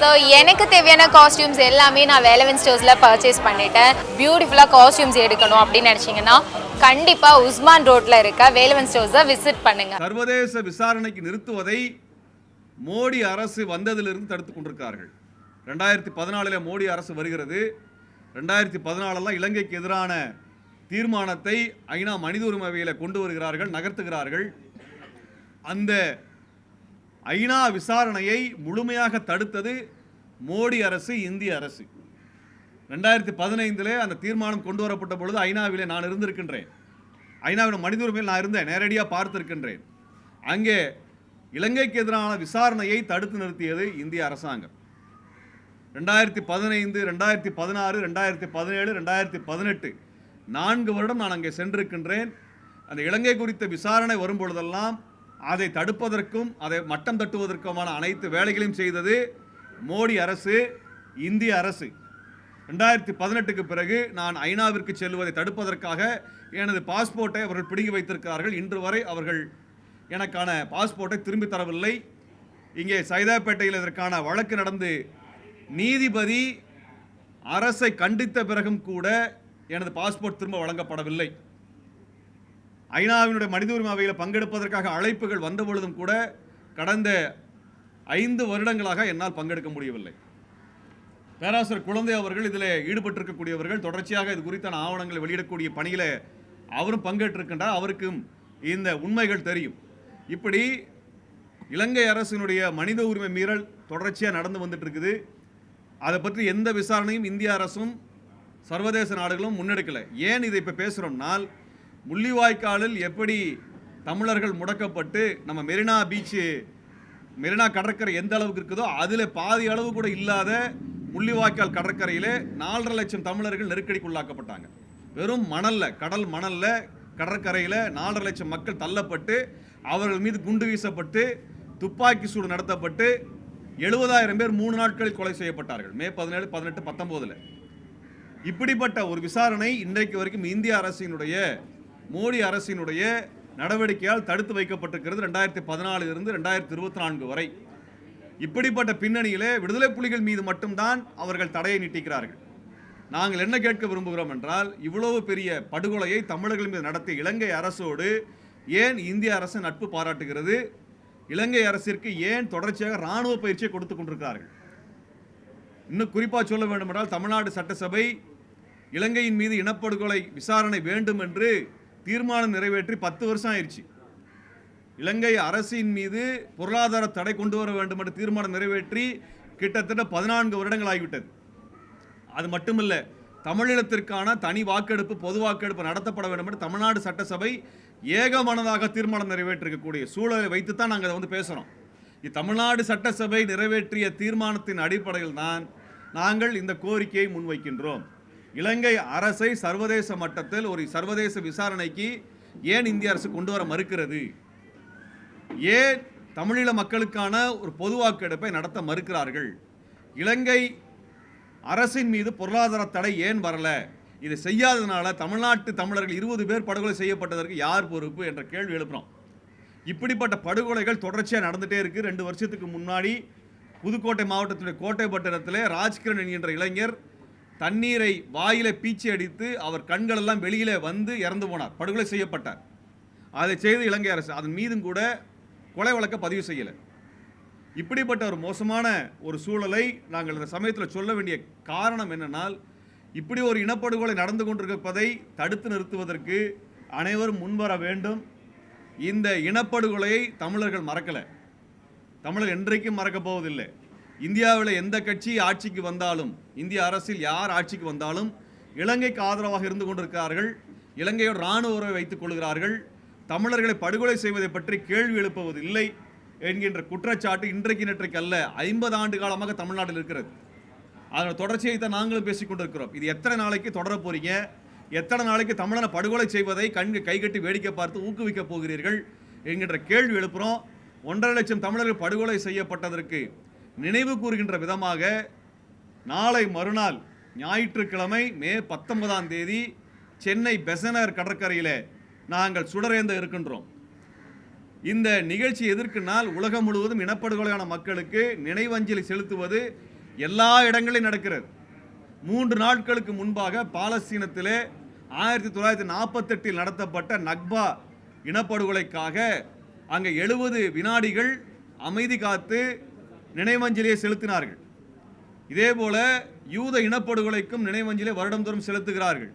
So எனக்கு தேவையான costumes எல்லாமே நான் வேலவன் ஸ்டோர்ஸில் பர்ச்சேஸ் பண்ணிட்டேன். பியூட்டிஃபுல்லாக காஸ்டியூம்ஸ் எடுக்கணும் அப்படின்னு நினச்சிங்கன்னா கண்டிப்பாக உஸ்மான் ரோட்டில் இருக்க வேலவன் ஸ்டோர்ஸை விசிட் பண்ணுங்கள் சர்வதேச விசாரணைக்கு நிறுத்துவதை மோடி அரசு வந்ததிலிருந்து தடுத்து கொண்டிருக்கிறார்கள். ரெண்டாயிரத்தி பதினாலில் மோடி அரசு வருகிறது. ரெண்டாயிரத்தி பதினாலெல்லாம் இலங்கைக்கு எதிரான தீர்மானத்தை ஐநா மனித உரிமை கொண்டு வருகிறார்கள் நகர்த்துகிறார்கள். அந்த ஐநா விசாரணையை முழுமையாக தடுத்தது மோடி அரசு இந்திய அரசு. ரெண்டாயிரத்தி பதினைந்திலே அந்த தீர்மானம் கொண்டு வரப்பட்ட பொழுது ஐநாவிலே நான் இருந்திருக்கின்றேன். ஐநாவின் மனித உரிமையில் நான் இருந்தேன் நேரடியாக பார்த்திருக்கின்றேன். அங்கே இலங்கைக்கு எதிரான விசாரணையை தடுத்து நிறுத்தியது இந்திய அரசாங்கம். ரெண்டாயிரத்தி பதினைந்து ரெண்டாயிரத்தி பதினாறு ரெண்டாயிரத்தி பதினேழு ரெண்டாயிரத்தி பதினெட்டு நான்கு வருடம் நான் அங்கே சென்றிருக்கின்றேன். அந்த இலங்கை குறித்த விசாரணை வரும் பொழுதெல்லாம் அதை தடுப்பதற்கும் அதை மட்டம் தட்டுவதற்குமான அனைத்து வேலைகளையும் செய்தது மோடி அரசு இந்திய அரசு. ரெண்டாயிரத்தி பதினெட்டுக்கு பிறகு நான் ஐநாவிற்கு செல்வதை தடுப்பதற்காக எனது பாஸ்போர்ட்டை அவர்கள் பிடுங்கி வைத்திருக்கிறார்கள். இன்று வரை அவர்கள் எனக்கான பாஸ்போர்ட்டை திரும்பி தரவில்லை. இங்கே சைதாப்பேட்டையில் இதற்கான வழக்கு நடந்து நீதிபதி அரசை கண்டித்த பிறகும் கூட எனது பாஸ்போர்ட் திரும்ப வழங்கப்படவில்லை. ஐநாவினுடைய மனித உரிமை அவையில் பங்கெடுப்பதற்காக அழைப்புகள் வந்த பொழுதும் கூட கடந்த ஐந்து வருடங்களாக என்னால் பங்கெடுக்க முடியவில்லை. பேராசர் குழந்தை அவர்கள் இதில் ஈடுபட்டிருக்கக்கூடியவர்கள். தொடர்ச்சியாக இது குறித்தான ஆவணங்களை வெளியிடக்கூடிய பணியில் அவரும் பங்கேற்றிருக்கின்றார். அவருக்கும் இந்த உண்மைகள் தெரியும். இப்படி இலங்கை அரசினுடைய மனித உரிமை மீறல் தொடர்ச்சியாக நடந்து வந்துட்டு இருக்குது அதை பற்றி எந்த விசாரணையும் இந்திய அரசும் சர்வதேச நாடுகளும் முன்னெடுக்கலை. ஏன் இதை இப்போ பேசுகிறோம்னால் முள்ளிவாய்க்காலில் எப்படி தமிழர்கள் முடக்கப்பட்டு நம்ம மெரினா பீச்சு மெரினா கடற்கரை எந்த அளவுக்கு இருக்குதோ அதில் பாதி அளவு கூட இல்லாத முள்ளிவாய்க்கால் கடற்கரையில் நாலரை லட்சம் தமிழர்கள் நெருக்கடிக்குள்ளாக்கப்பட்டாங்க. வெறும் மணலில் கடல் மணலில் கடற்கரையில் நாலரை லட்சம் மக்கள் தள்ளப்பட்டு அவர்கள் மீது குண்டு வீசப்பட்டு துப்பாக்கி சூடு நடத்தப்பட்டு எழுபதாயிரம் பேர் மூணு நாட்களில் கொலை செய்யப்பட்டார்கள். மே பதினேழு பதினெட்டு பத்தொம்போதில். இப்படிப்பட்ட ஒரு விசாரணை இன்றைக்கு வரைக்கும் இந்திய அரசினுடைய மோடி அரசினுடைய நடவடிக்கையால் தடுத்து வைக்கப்பட்டிருக்கிறது ரெண்டாயிரத்தி பதினாலிருந்து ரெண்டாயிரத்தி இருபத்தி நான்கு வரை. இப்படிப்பட்ட பின்னணியிலே விடுதலை புலிகள் மீது மட்டும்தான் அவர்கள் தடையை நீட்டிக்கிறார்கள். நாங்கள் என்ன கேட்க விரும்புகிறோம் என்றால் இவ்வளவு பெரிய படுகொலையை தமிழர்கள் மீது நடத்திய இலங்கை அரசோடு ஏன் இந்திய அரசு நட்பு பாராட்டுகிறது? இலங்கை அரசிற்கு ஏன் தொடர்ச்சியாக இராணுவ பயிற்சியை கொடுத்து கொண்டிருக்கிறார்கள்? இன்னும் குறிப்பாக சொல்ல வேண்டுமென்றால் தமிழ்நாடு சட்டசபை இலங்கையின் மீது இனப்படுகொலை விசாரணை வேண்டும் என்று தீர்மானம் நிறைவேற்றி பத்து வருஷம் ஆயிடுச்சு. இலங்கை அரசின் மீது பொருளாதார தடை கொண்டு வர வேண்டும் என்ற தீர்மானம் நிறைவேற்றி கிட்டத்தட்ட பதினான்கு வருடங்கள் ஆகிவிட்டது அது மட்டுமல்ல தமிழினத்திற்கான தனி வாக்கெடுப்பு பொது வாக்கெடுப்பு நடத்தப்பட வேண்டும் என்று தமிழ்நாடு சட்டசபை ஏகமனதாக தீர்மானம் நிறைவேற்றிருக்கக்கூடிய சூழலை வைத்து தான் நாங்கள் அதை வந்து பேசுகிறோம் இது தமிழ்நாடு சட்டசபை நிறைவேற்றிய தீர்மானத்தின் அடிப்படையில் தான் நாங்கள் இந்த கோரிக்கையை முன்வைக்கின்றோம். இலங்கை அரசை சர்வதேச மட்டத்தில் ஒரு சர்வதேச விசாரணைக்கு ஏன் இந்திய அரசு கொண்டு வர மறுக்கிறது? ஏன் தமிழீழ மக்களுக்கான ஒரு பொது வாக்கெடுப்பை நடத்த மறுக்கிறார்கள்? இலங்கை அரசின் மீது பொருளாதார தடை ஏன் வரல? இது செய்யாததுனால தமிழ்நாட்டு தமிழர்கள் இருபது பேர் படுகொலை செய்யப்பட்டதற்கு யார் பொறுப்பு என்ற கேள்வி எழுப்புறோம். இப்படிப்பட்ட படுகொலைகள் தொடர்ச்சியாக நடந்துகிட்டே இருக்கு. ரெண்டு வருஷத்துக்கு முன்னாடி புதுக்கோட்டை மாவட்டத்துடைய கோட்டைப்பட்டினத்திலே ராஜ்கிரண் என்கின்ற இளைஞர் தண்ணீரை வாயில பீச்சி அடித்து அவர் கண்களெல்லாம் வெளியிலே வந்து இறந்து போனார். படுகொலை செய்யப்பட்டார். அதை செய்து இலங்கை அரசு அதன் மீதும் கூட கொலை வழக்க பதிவு செய்யலை. இப்படிப்பட்ட ஒரு மோசமான ஒரு சூழலை நாங்கள் இந்த சமயத்தில் சொல்ல வேண்டிய காரணம் என்னென்னால் இப்படி ஒரு இனப்படுகொலை நடந்து கொண்டிருப்பதை தடுத்து நிறுத்துவதற்கு அனைவரும் முன்வர வேண்டும். இந்த இனப்படுகொலையை தமிழர்கள் மறக்கலை. தமிழர் என்றைக்கும் மறக்கப் போவதில்லை. இந்தியாவில் எந்த கட்சி ஆட்சிக்கு வந்தாலும் இந்திய அரசில் யார் ஆட்சிக்கு வந்தாலும் இலங்கைக்கு ஆதரவாக இருந்து கொண்டிருக்கிறார்கள் இலங்கையோட இராணுவ உறவை வைத்துக் கொள்கிறார்கள் தமிழர்களை படுகொலை செய்வதை பற்றி கேள்வி எழுப்புவது இல்லை என்கின்ற குற்றச்சாட்டு இன்றைக்கு நேற்றைக்கு அல்ல ஐம்பது ஆண்டு காலமாக தமிழ்நாட்டில் இருக்கிறது. அதோட தொடர்ச்சியை தான் நாங்களும் பேசிக்கொண்டிருக்கிறோம் இது எத்தனை நாளைக்கு தொடர எத்தனை நாளைக்கு தமிழனை படுகொலை செய்வதை கண்கு கைகட்டி வேடிக்கை பார்த்து ஊக்குவிக்க போகிறீர்கள் என்கின்ற கேள்வி எழுப்புகிறோம் ஒன்றரை லட்சம் தமிழர்கள் படுகொலை செய்யப்பட்டதற்கு நினைவு கூறுகின்ற விதமாக நாளை மறுநாள் ஞாயிற்றுக்கிழமை மே பத்தொன்பதாம் தேதி சென்னை பெசனர் கடற்கரையில் நாங்கள் சுடரேந்த இருக்கின்றோம். இந்த நிகழ்ச்சி எதற்குனால் உலகம் முழுவதும் இனப்படுகொலையான மக்களுக்கு நினைவஞ்சலி செலுத்துவது எல்லா இடங்களிலும் நடக்கிறது. மூன்று நாட்களுக்கு முன்பாக பாலஸ்தீனத்திலே ஆயிரத்தி தொள்ளாயிரத்தி நாற்பத்தெட்டில் நடத்தப்பட்ட நக்பா இனப்படுகொலைக்காக அங்கே எழுபது வினாடிகள் அமைதி காத்து நினைவஞ்சலியை செலுத்தினார்கள். இதேபோல யூத இனப்படுகொலைக்கும் நினைவஞ்சலியை வருடந்தோறும் செலுத்துகிறார்கள்.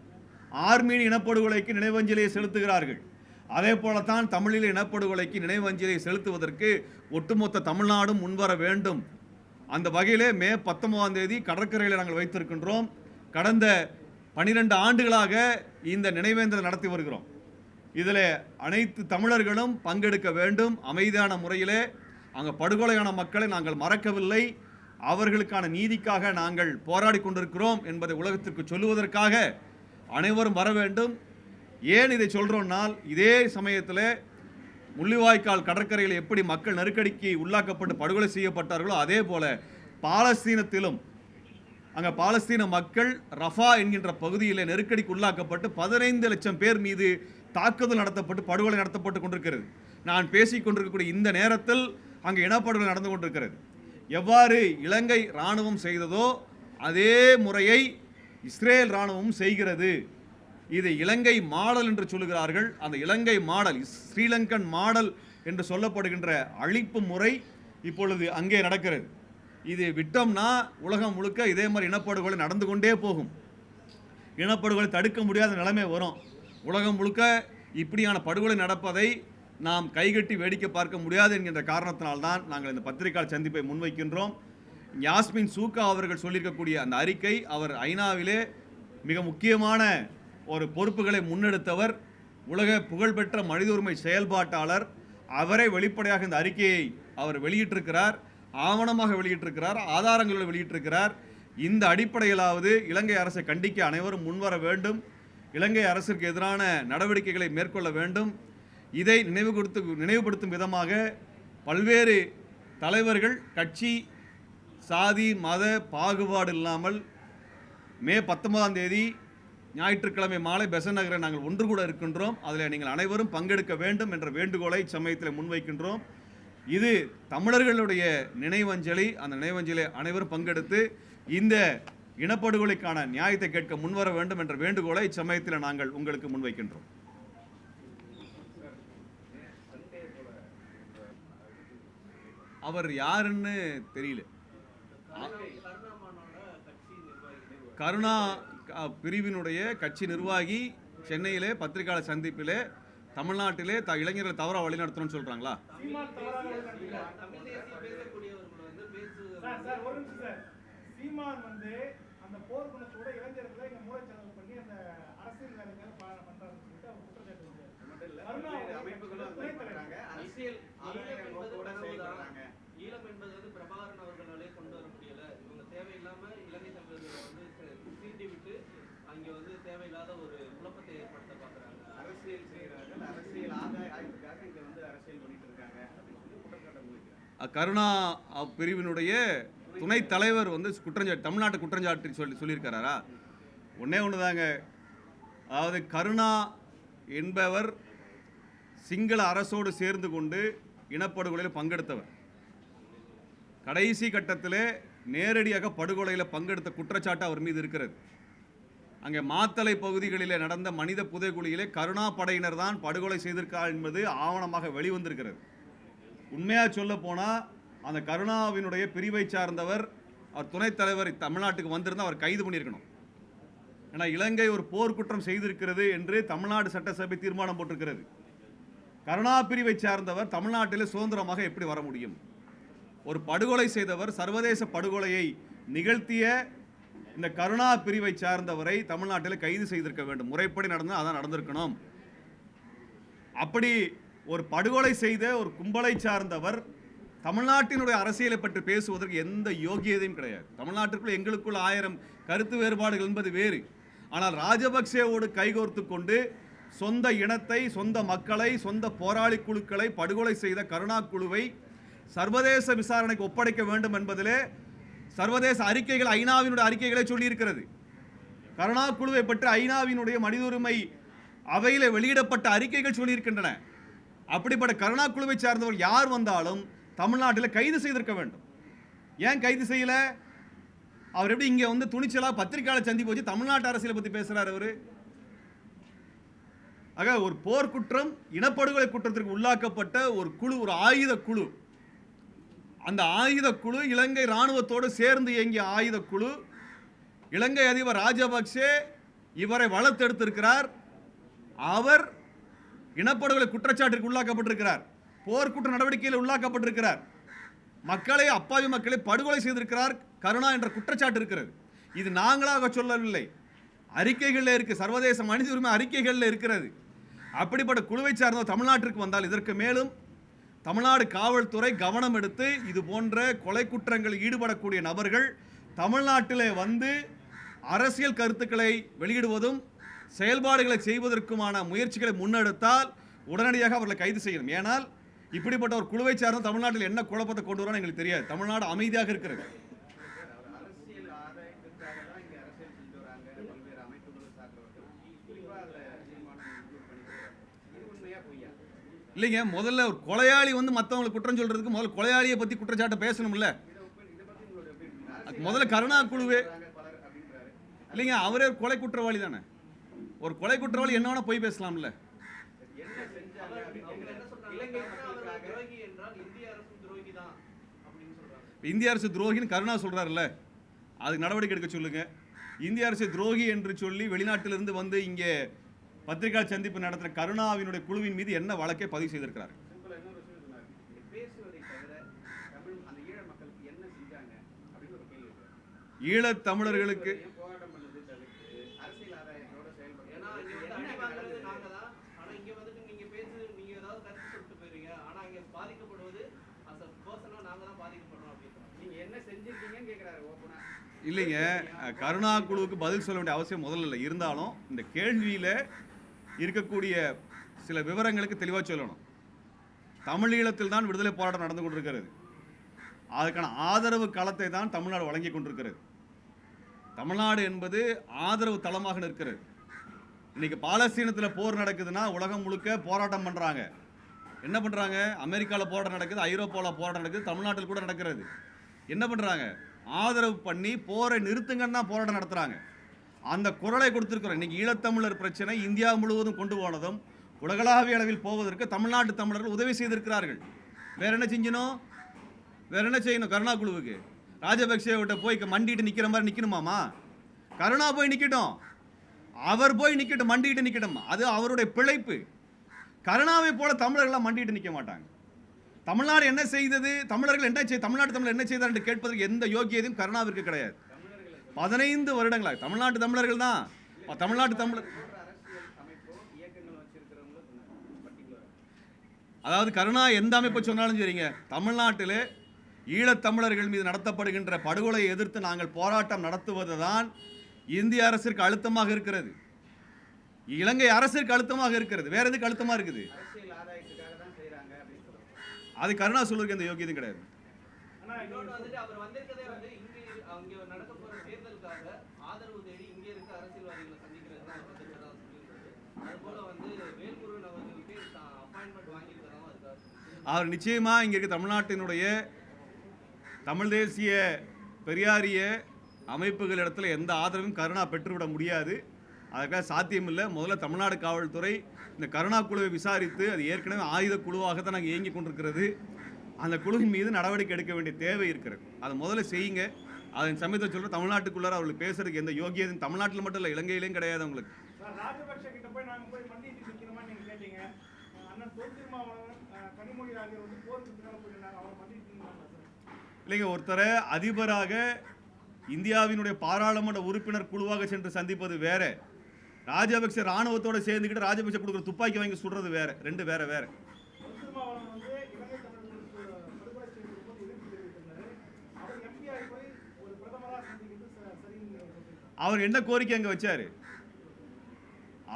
ஆர்மீன் இனப்படுகொலைக்கு நினைவஞ்சலியை செலுத்துகிறார்கள். அதே போலத்தான் தமிழில் இனப்படுகொலைக்கு நினைவஞ்சலியை செலுத்துவதற்கு ஒட்டுமொத்த தமிழ்நாடும் முன்வர வேண்டும். அந்த வகையிலே மே பத்தொன்பதாம் தேதி கடற்கரையில் நாங்கள் வைத்திருக்கின்றோம். கடந்த பனிரெண்டு ஆண்டுகளாக இந்த நினைவேந்தல் நடத்தி வருகிறோம். இதில் அனைத்து தமிழர்களும் பங்கெடுக்க வேண்டும். அமைதியான முறையிலே அங்கே படுகொலையான மக்களை நாங்கள் மறக்கவில்லை. அவர்களுக்கான நீதிக்காக நாங்கள் போராடி கொண்டிருக்கிறோம் என்பதை உலகத்திற்கு சொல்லுவதற்காக அனைவரும் வர வேண்டும். ஏன் இதை சொல்கிறோம்னால் இதே சமயத்தில் முள்ளிவாய்க்கால் கடற்கரையில் எப்படி மக்கள் நெருக்கடிக்கு உள்ளாக்கப்பட்டு படுகொலை செய்யப்பட்டார்களோ அதே போல் பாலஸ்தீனத்திலும் அங்கே பாலஸ்தீன மக்கள் ரஃபா என்கின்ற பகுதியில் நெருக்கடிக்கு உள்ளாக்கப்பட்டு பதினைந்து லட்சம் பேர் மீது தாக்குதல் நடத்தப்பட்டு படுகொலை நடத்தப்பட்டு கொண்டிருக்கிறது. நான் பேசிக் கொண்டிருக்கக்கூடிய இந்த நேரத்தில் அங்கே இனப்படுகொலை நடந்து கொண்டிருக்கிறது. எவ்வாறு இலங்கை இராணுவம் செய்ததோ அதே முறையை இஸ்ரேல் இராணுவம் செய்கிறது. இது இலங்கை மாடல் என்று சொல்லுகிறார்கள். அந்த இலங்கை மாடல் ஸ்ரீலங்கன் மாடல் என்று சொல்லப்படுகின்ற அழிப்பு முறை இப்பொழுது அங்கே நடக்கிறது. இது விட்டோம்னா உலகம் முழுக்க இதே மாதிரி இனப்படுகொலை நடந்து கொண்டே போகும். இனப்படுகொலை தடுக்க முடியாத நிலைமை வரும். உலகம் முழுக்க இப்படியான படுகொலை நடப்பதை நாம் கைகட்டி வேடிக்கை பார்க்க முடியாது என்கின்ற காரணத்தினால்தான் நாங்கள் இந்த பத்திரிகையாளர் சந்திப்பை முன்வைக்கின்றோம். யாஸ்மின் சூக்கா அவர்கள் சொல்லியிருக்கக்கூடிய அந்த அறிக்கை அவர் ஐநாவிலே மிக முக்கியமான ஒரு பொறுப்புகளை முன்னெடுத்தவர் உலக புகழ்பெற்ற மனித உரிமை செயல்பாட்டாளர். அவரே வெளிப்படையாக இந்த அறிக்கையை அவர் வெளியிட்டிருக்கிறார் ஆவணமாக வெளியிட்டிருக்கிறார் ஆதாரங்களோடு வெளியிட்டிருக்கிறார். இந்த அடிப்படையிலாவது இலங்கை அரசை கண்டிக்க அனைவரும் முன்வர வேண்டும். இலங்கை அரசிற்கு எதிரான நடவடிக்கைகளை மேற்கொள்ள வேண்டும். இதை நினைவு கொடுத்து நினைவுபடுத்தும் விதமாக பல்வேறு தலைவர்கள் கட்சி சாதி மத பாகுபாடு இல்லாமல் மே பத்தொன்பதாம் தேதி ஞாயிற்றுக்கிழமை மாலை பெசன் நகரில் நாங்கள் ஒன்று கூட இருக்கின்றோம். அதில் நீங்கள் அனைவரும் பங்கெடுக்க வேண்டும் என்ற வேண்டுகோளை சமயத்தில் முன்வைக்கின்றோம். இது தமிழர்களுடைய நினைவஞ்சலி. அந்த நினைவஞ்சலி அனைவரும் பங்கெடுத்து இந்த இனப்படுகொலைக்கான நியாயத்தை கேட்க முன்வர வேண்டும் என்ற வேண்டுகோளை இச்சமயத்தில் நாங்கள் உங்களுக்கு முன்வைக்கின்றோம். அவர் யாருன்னு தெரியல கருணா பிரிவினுடைய கட்சி நிர்வாகி சென்னையிலே பத்திரிகையாளர் சந்திப்பிலே தமிழ்நாட்டிலே த இளைஞர்களை தவறாக வழிநடத்தணும்னு சொல்றாங்களா சீமான் தவறாக வழிநடத்துகிறார். சார், சார், ஒரு நிமிஷம் சார். சீமான் வந்து அந்த போர் குணத்தோட இளைஞர்களை இங்க மூளைச்சலவை பண்ணி அந்த அரசியல் வேலைகளை சொல்லிட்டு அவர் குற்றச்சாட்டு. அரசியல் ஆதாய ஈழம் என்பது நோக்கோட உணவுதான். செயல்படுறாங்க. ஈழம் என்பது வந்து பிரபாகரன் அவர்களாலே கொண்டு வர முடியல இவங்க தேவையில்லாம இலங்கை தமிழர்களை வந்து சி- சீண்டி விட்டு அங்க வந்து தேவையில்லாத ஒரு குழப்பத்தை ஏற்படுத்த பாக்குறாங்க அரசியல் செய்கிறார்கள் அரசியல் ஆதாய ஆய்வுக்காக இங்க வந்து அரசியல் பண்ணிட்டு இருக்காங்க அப்படின்னு சொல்லி குற்றச்சாட்டு முன்வைக்கிறாங்க. அ, கருணா பிரிவினுடைய துணைத் தலைவர் வந்து குற்றஞ்சாட்டு தமிழ்நாட்டு குற்றஞ்சாட்டு சொல்லி சொல்லியிருக்காரா ஒன்றே ஒன்று தாங்க அதாவது கருணா என்பவர் சிங்கள அரசோடு சேர்ந்து கொண்டு இனப்படுகொலையில் பங்கெடுத்தவர். கடைசி கட்டத்தில் நேரடியாக படுகொலையில் பங்கெடுத்த குற்றச்சாட்டு அவர் மீது இருக்கிறது. அங்கே மாத்தலை பகுதிகளில் நடந்த மனித புதைகுழியிலே கருணா படையினர் தான் படுகொலை செய்திருக்கார் என்பது ஆவணமாக வெளிவந்திருக்கிறது. உண்மையாக சொல்ல போனால் அந்த கருணாவினுடைய பிரிவை சார்ந்தவர் அவர் துணைத் தலைவர் தமிழ்நாட்டுக்கு வந்திருந்தால் அவர் கைது பண்ணியிருக்கணும். ஏன்னா இலங்கை ஒரு போர்க்குற்றம் செய்திருக்கிறது என்று தமிழ்நாடு சட்டசபை தீர்மானம் போட்டிருக்கிறது. கருணா பிரிவை சார்ந்தவர் தமிழ்நாட்டில் சுதந்திரமாக எப்படி வர முடியும்? ஒரு படுகொலை செய்தவர் சர்வதேச படுகொலையை நிகழ்த்திய இந்த கருணா பிரிவை சார்ந்தவரை தமிழ்நாட்டில் கைது செய்திருக்க வேண்டும். முறைப்படி நடந்தால் அதான் நடந்திருக்கணும். அப்படி ஒரு படுகொலை செய்த ஒரு கும்பலை சார்ந்தவர் தமிழ்நாட்டினுடைய அரசியலை பற்றி பேசுவதற்கு எந்த யோகியதையும் கிடையாது. தமிழ்நாட்டிற்குள் எங்களுக்குள் ஆயிரம் கருத்து வேறுபாடுகள் என்பது வேறு. ஆனால் ராஜபக்சேவோடு கைகோர்த்து கொண்டு சொந்த இனத்தை சொந்த மக்களை சொந்த போராளி குழுக்களை படுகொலை செய்த கருணா குழுவை சர்வதேச விசாரணைக்கு ஒப்படைக்க வேண்டும் என்பதிலே சர்வதேச அறிக்கைகள் ஐநாவினுடைய அறிக்கைகளை சொல்லியிருக்கிறது. கருணா குழுவை பற்றி ஐநாவினுடைய மனித உரிமை அவையில் வெளியிடப்பட்ட அறிக்கைகள் சொல்லியிருக்கின்றன. அப்படிப்பட்ட கருணா குழுவை சார்ந்தவர் யார் வந்தாலும் தமிழ்நாட்டில் கைது செய்திருக்க வேண்டும். ஏன் கைது செய்யலை? அவர் எப்படி இங்கே வந்து துணிச்சலாக பத்திரிகையாளர் சந்திப்பு வச்சு தமிழ்நாட்டு அரசியலை பற்றி பேசுகிறார் அவரு? ஆக ஒரு போர்க்குற்றம் இனப்படுகொலை குற்றத்திற்கு உள்ளாக்கப்பட்ட ஒரு குழு ஒரு ஆயுத குழு. அந்த ஆயுத குழு இலங்கை ராணுவத்தோடு சேர்ந்து இயங்கிய ஆயுத குழு. இலங்கை அதிபர் ராஜபக்சே இவரை வளர்த்தெடுத்திருக்கிறார். அவர் இனப்படுகொலை குற்றச்சாட்டிற்கு உள்ளாக்கப்பட்டிருக்கிறார். போர்க்குற்ற நடவடிக்கையில் உள்ளாக்கப்பட்டிருக்கிறார். மக்களை அப்பாவி மக்களை படுகொலை செய்திருக்கிறார் கருணா என்ற குற்றச்சாட்டு இருக்கிறது. இது நாங்களாக சொல்லவில்லை. அறிக்கைகளில் இருக்கு. சர்வதேச மனித உரிமை அறிக்கைகளில் இருக்கிறது. அப்படிப்பட்ட குழுவை சார்ந்த தமிழ்நாட்டிற்கு வந்தால் இதற்கு மேலும் தமிழ்நாடு காவல்துறை கவனம் எடுத்து இது போன்ற கொலை குற்றங்களில் ஈடுபடக்கூடிய நபர்கள் தமிழ்நாட்டிலே வந்து அரசியல் கருத்துக்களை வெளியிடுவதும் செயல்பாடுகளை செய்வதற்குமான முயற்சிகளை முன்னெடுத்தால் உடனடியாக அவர்களை கைது செய்யணும். ஏனால் இப்படிப்பட்ட ஒரு குழுவை சார்ந்த தமிழ்நாட்டில் என்ன குழப்பத்தை கொண்டு வரான்னு எங்களுக்கு தெரியாது. தமிழ்நாடு அமைதியாக இருக்கிறது. இல்லைங்க முதல்ல ஒரு கொலையாளி வந்து மற்றவங்களை குற்றம் சொல்றதுக்கு முதல்ல கொலையாளியை பற்றி குற்றச்சாட்டை பேசணும்ல. முதல்ல கருணா குழுவே இல்லைங்க அவரே ஒரு கொலை குற்றவாளி தானே? ஒரு கொலை குற்றவாளி என்ன வேணால் போய் பேசலாம்ல. இந்திய அரசு துரோகின்னு கருணா சொல்றாருல்ல. அதுக்கு நடவடிக்கை எடுக்க சொல்லுங்க. இந்திய அரசு துரோகி என்று சொல்லி வெளிநாட்டிலிருந்து வந்து இங்கே பத்திரிகா சந்திப்பு நடத்துகிற கருணாவினுடைய குழுவின் மீது என்ன வழக்கை பதிவு செய்திருக்கிறார்? ஈழத் தமிழர்களுக்கு விஷயம் சொன்னார் இங்க பேசுவதை தவிர தமிழ் அந்த ஈழ மக்களுக்கு என்ன செஞ்சாங்க அப்படின்னு ஒரு கேள்வி இருக்கு. ஈழத் தமிழர்களுக்கு பேசுவதையும் போராட்டம் பண்ணது தவிர்த்து அரசியல் ஆதாயத்தோட ஏன்னா இங்க வந்து அடி செயல்படுறது வாங்குறது நாங்க தான் ஆனா இங்க வந்துட்டு நீங்க பேசு நீங்க ஏதாவது கருத்து சொல்லிட்டு போயிருவீங்க ஆனா இங்க பாதிக்கப்படுவது அஸ் அ பர்சனா நாங்க தான் பாதிக்கப்படுறோம் அப்படின்னு நீங்க என்ன செஞ்சிருக்கீங்கன்னு கேக்குறாரு ஓப்பனா இல்லைங்க கருணா குழுவுக்கு பதில் சொல்ல வேண்டிய அவசியம் முதல்ல இல்லை. இருந்தாலும் இந்த கேள்வியில் இருக்கக்கூடிய சில விவரங்களுக்கு தெளிவாக சொல்லணும். தமிழீழத்தில் தான் விடுதலை போராட்டம் நடந்து கொண்டிருக்கிறது. அதுக்கான ஆதரவு களத்தை தான் தமிழ்நாடு வழங்கி கொண்டிருக்கிறது. தமிழ்நாடு என்பது ஆதரவு தளமாக நிற்கிறது. இன்றைக்கி பாலஸ்தீனத்தில் போர் நடக்குதுன்னா உலகம் முழுக்க போராட்டம் பண்ணுறாங்க என்ன பண்ணுறாங்க அமெரிக்காவில் போராட்டம் நடக்குது ஐரோப்பாவில் போராட்டம் நடக்குது தமிழ்நாட்டில் கூட நடக்கிறது. என்ன பண்ணுறாங்க ஆதரவு பண்ணி போரை நிறுத்துங்கன்னா போராட்டம் நடத்துகிறாங்க அந்த குரலை கொடுத்துருக்குறோம். இன்னைக்கு ஈழத்தமிழர் பிரச்சனை இந்தியா முழுவதும் கொண்டு போனதும் உலகளாவிய அளவில் போவதற்கு தமிழ்நாட்டு தமிழர்கள் உதவி செய்திருக்கிறார்கள். வேற என்ன செஞ்சணும் வேறு என்ன செய்யணும்? கருணா குழுவுக்கு. ராஜபக்சேவிட்ட போய் மண்டிட்டு நிற்கிற மாதிரி நிற்கணுமாமா கருணா போய் நிற்கட்டும் அவர் போய் நிற்கட்டும் மண்டிட்டு நிற்கட்டும் அது அவருடைய பிழைப்பு. கருணாவை போல தமிழர்கள்லாம் மண்டிட்டு நிற்க மாட்டாங்க. தமிழ்நாடு என்ன செய்தது? தமிழர்கள் என்ன செய் தமிழ்நாடு தமிழர் என்ன செய்தார் என்று கேட்பதற்கு எந்த யோகியதையும் கருணாவிற்கு கிடையாது. பதினைந்து வருடங்களாக தமிழ்நாட்டு தமிழர்கள் தான். தமிழ்நாட்டு தமிழர் அதாவது கருணா எந்த அமைப்பு சொன்னாலும் சரிங்க. தமிழ்நாட்டிலே ஈழத்தமிழர்கள் மீது நடத்தப்படுகின்ற படுகொலையை எதிர்த்து நாங்கள் போராட்டம் நடத்துவது தான் இந்திய அரசிற்கு அழுத்தமாக இருக்கிறது. இலங்கை அரசிற்கு அழுத்தமாக இருக்கிறது. வேற எதுக்கு அழுத்தமாக இருக்குது அரசியல் ஆதாயத்துக்காக தான் செய்றாங்க அப்படின்னு சொல்றாங்க அது கருணா சொல்றதுக்கு எந்த யோகியதும் கிடையாது. அவர் வந்திருக்கதே வந்து இங்க அங்க நடக்க போற தேர்தலுக்காக ஆதரவு தேடி இங்க இருக்க அரசியல்வாதிகளை சந்திக்கிறது தான் அவர் வந்திருக்கதா சொல்லியிருந்தாரு அது போல வந்து வேல்முருகன் அவர்களுக்கு அப்பாயின்மெண்ட் வாங்கியிருக்கிறதாவும் இருக்காரு அவர் நிச்சயமா இங்க இருக்க தமிழ்நாட்டினுடைய தமிழ் தேசிய பெரியாரிய அமைப்புகள் இடத்துல எந்த ஆதரவும் கருணா பெற்றுவிட முடியாது. அதுக்காக சாத்தியமில்லை. முதல்ல தமிழ்நாடு காவல்துறை இந்த கருணா குழுவை விசாரித்து அது ஏற்கனவே ஆயுத குழுவாக தான் நாங்கள் இயங்கி கொண்டிருக்கிறது. அந்த குழுவின் மீது நடவடிக்கை எடுக்க வேண்டிய தேவை இருக்கிறது. அதை முதல்ல செய்யுங்க. அதன் சமயத்தில் சொல்கிற தமிழ்நாட்டுக்குள்ளார அவர்களுக்கு பேசுறதுக்கு எந்த யோகியதும் தமிழ்நாட்டில் மட்டும் இல்லை இலங்கையிலையும் கிடையாது அவங்களுக்கு. இல்லைங்க ஒருத்தரை அதிபராக இந்தியாவினுடைய பாராளுமன்ற உறுப்பினர் குழுவாக சென்று சந்திப்பது வேற. ராஜபக்ச ராணுவத்தோட சேர்ந்துக்கிட்டு ராஜபக்ச கொடுக்குற துப்பாக்கி வாங்கி சுடுறது வேற. ரெண்டு வேற வேற. அவர் என்ன கோரிக்கை அங்க வச்சாரு?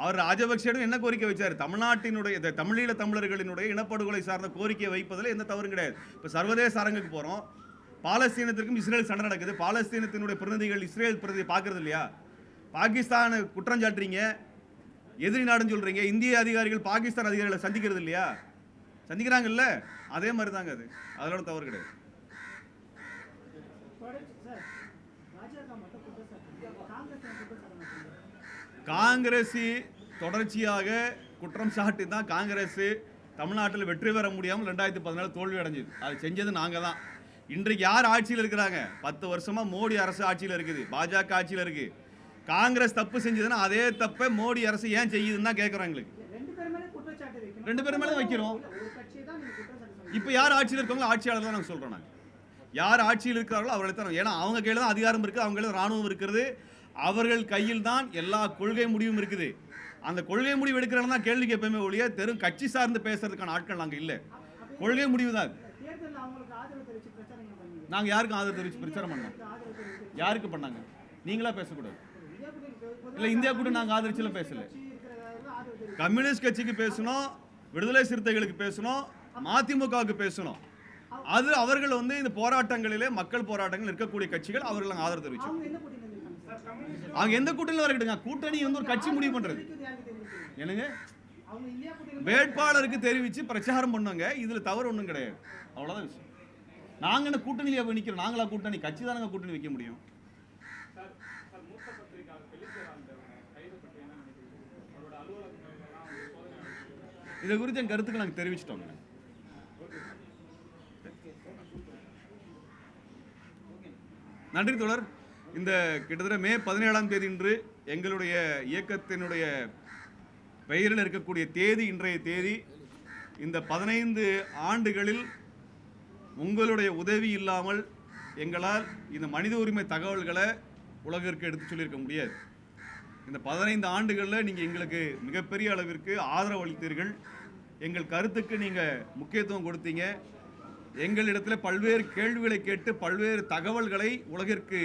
அவர் ராஜபக்சேடும் என்ன கோரிக்கை வச்சாரு? தமிழ்நாட்டினுடைய இந்த தமிழீழ தமிழர்களினுடைய இனப்படுகொலை சார்ந்த கோரிக்கையை வைப்பதில் எந்த தவறும் கிடையாது. இப்போ சர்வதேச அரங்குக்கு போறோம். பாலஸ்தீனத்திற்கும் இஸ்ரேல் சண்டை நடக்குது. பாலஸ்தீனத்தினுடைய பிரதிநிதிகள் இஸ்ரேல் பிரதிநிதி பார்க்குறது இல்லையா? பாகிஸ்தானை குற்றம் சாட்டுறீங்க. எதிரி நாடுன்னு சொல்கிறீங்க இந்திய அதிகாரிகள் பாகிஸ்தான் அதிகாரிகளை சந்திக்கிறது இல்லையா? சந்திக்கிறாங்கல்ல? அதே மாதிரி தாங்க அது. அதோட தவறு கிடையாது. காங்கிரஸ் தொடர்ச்சியாக குற்றம் சாட்டி தான் காங்கிரஸ் தமிழ்நாட்டில் வெற்றி பெற முடியாமல் ரெண்டாயிரத்தி பதினாலு தோல்வி அடைஞ்சது. அது செஞ்சது நாங்கள் தான் இன்றைக்கு யார் ஆட்சியில் இருக்கிறாங்க? பத்து வருஷமாக மோடி அரசு ஆட்சியில் இருக்குது. பாஜக ஆட்சியில் இருக்குது காங்கிரஸ் தப்பு செஞ்சதுன்னா அதே தப்பை மோடி அரசு ஏன் செய்யுதுன்னு தான் கேட்குறோம் எங்களுக்கு. ரெண்டு பேர் மேலே வைக்கிறோம். இப்போ யார் ஆட்சியில் இருக்காங்களோ ஆட்சியாளர் தான் நாங்கள் சொல்கிறோம் நாங்கள் யார் ஆட்சியில் இருக்கிறார்களோ அவர்களை தான் ஏன்னா அவங்க கையில் தான் அதிகாரம் இருக்குது அவங்க கையில் ராணுவம் இருக்கிறது அவர்கள் கையில் தான் எல்லா கொள்கை முடிவும் இருக்குது. அந்த கொள்கை முடிவு எடுக்கிறவங்க தான் கேள்வி கேட்போமே ஒழிய தெரும் கட்சி சார்ந்து பேசுறதுக்கான ஆட்கள் நாங்கள் இல்லை. கொள்கை முடிவு தான். நாங்கள் யாருக்கும் ஆதரவு தெரிவித்து பிரச்சாரம் பண்ணோம் யாருக்கு பண்ணாங்க? நீங்களா பேசக்கூடாது. இல்லை இந்தியா கூட நாங்கள் ஆதரிச்சுல பேசல. கம்யூனிஸ்ட் கட்சிக்கு பேசணும் விடுதலை சிறுத்தைகளுக்கு பேசணும் மதிமுகவுக்கு பேசணும். அது அவர்கள் வந்து இந்த போராட்டங்களிலே மக்கள் போராட்டங்கள் இருக்கக்கூடிய கட்சிகள் அவர்கள் நாங்கள் ஆதரவு தெரிவிச்சோம். அவங்க எந்த கூட்டணியில் வரக்கிட்டுங்க கூட்டணி வந்து ஒரு கட்சி முடிவு பண்றது. என்னங்க? வேட்பாளருக்கு தெரிவித்து பிரச்சாரம் பண்ணுங்க. இதுல தவறு ஒன்றும் கிடையாது. அவ்வளவுதான் விஷயம். நாங்க என்ன கூட்டணியில போய் நிக்கிறோம்? நாங்களா கூட்டணி? கட்சி தானங்க கூட்டணி வைக்க முடியும். இதை குறித்து என் கருத்துக்கள் நாங்கள் தெரிவிச்சிட்டோங்க நன்றி தொடர் இந்த கிட்டத்தட்ட மே பதினேழாம் தேதி இன்று எங்களுடைய இயக்கத்தினுடைய பெயரில் இருக்கக்கூடிய தேதி இன்றைய தேதி இந்த பதினைந்து ஆண்டுகளில் உங்களுடைய உதவி இல்லாமல் எங்களால் இந்த மனித உரிமை தகவல்களை உலகிற்கு எடுத்து சொல்லியிருக்க முடியாது. இந்த பதினைந்து ஆண்டுகளில் நீங்கள் எங்களுக்கு மிகப்பெரிய அளவிற்கு ஆதரவு அளித்தீர்கள். எங்கள் கருத்துக்கு நீங்கள் முக்கியத்துவம் கொடுத்தீங்க. எங்களிடத்தில் பல்வேறு கேள்விகளை கேட்டு பல்வேறு தகவல்களை உலகிற்கு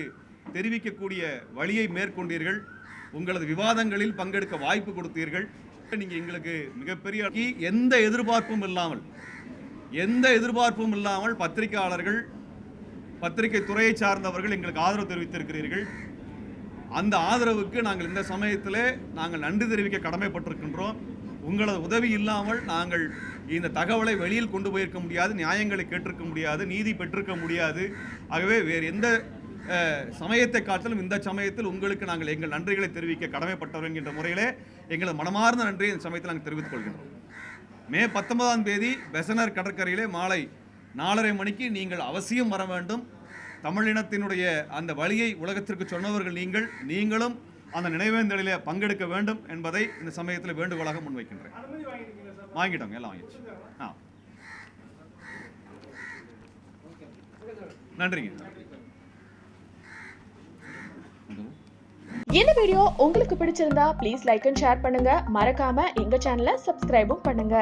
தெரிவிக்கக்கூடிய வழியை மேற்கொண்டீர்கள். உங்களது விவாதங்களில் பங்கெடுக்க வாய்ப்பு கொடுத்தீர்கள். நீங்கள் எங்களுக்கு மிகப்பெரிய எந்த எதிர்பார்ப்பும் இல்லாமல் எந்த எதிர்பார்ப்பும் இல்லாமல் பத்திரிகையாளர்கள் பத்திரிகை துறையை சார்ந்தவர்கள் எங்களுக்கு ஆதரவு தெரிவித்திருக்கிறீர்கள். அந்த ஆதரவுக்கு நாங்கள் இந்த சமயத்திலே நாங்கள் நன்றி தெரிவிக்க கடமைப்பட்டிருக்கின்றோம். உங்களது உதவி இல்லாமல் நாங்கள் இந்த தகவலை வெளியில் கொண்டு போயிருக்க முடியாது நியாயங்களை கேட்டிருக்க முடியாது நீதி பெற்றிருக்க முடியாது. ஆகவே வேறு எந்த சமயத்தை காட்டிலும் இந்த சமயத்தில் உங்களுக்கு நாங்கள் எங்கள் நன்றிகளை தெரிவிக்க கடமைப்பட்டவர் என்கின்ற முறையிலே எங்களது மனமார்ந்த நன்றியை இந்த சமயத்தில் நாங்கள் தெரிவித்துக் கொள்கின்றோம் மே பத்தொன்பதாம் தேதி பெசனர் கடற்கரையிலே மாலை நாலரை மணிக்கு நீங்கள் அவசியம் வர வேண்டும். தமிழினத்தினுடைய அந்த வழியை உலகத்திற்கு சொன்னவர்கள் நீங்கள் நீங்களும் அந்த நினைவேந்தலில் பங்கெடுக்க வேண்டும் என்பதை இந்த சமயத்தில் வேண்டுகோளாக முன்வைக்கின்றேன். அனுமதி வாங்கிட்டோங்க எல்லாம் வாங்கிடுச்சு ஆ. நன்றிங்க. இந்த வீடியோ உங்களுக்கு பிடிச்சிருந்தா ப்ளீஸ் லைக் அண்ட் ஷேர் பண்ணுங்க. மறக்காம எங்க சேனலை சப்ஸ்கிரைபும் பண்ணுங்க.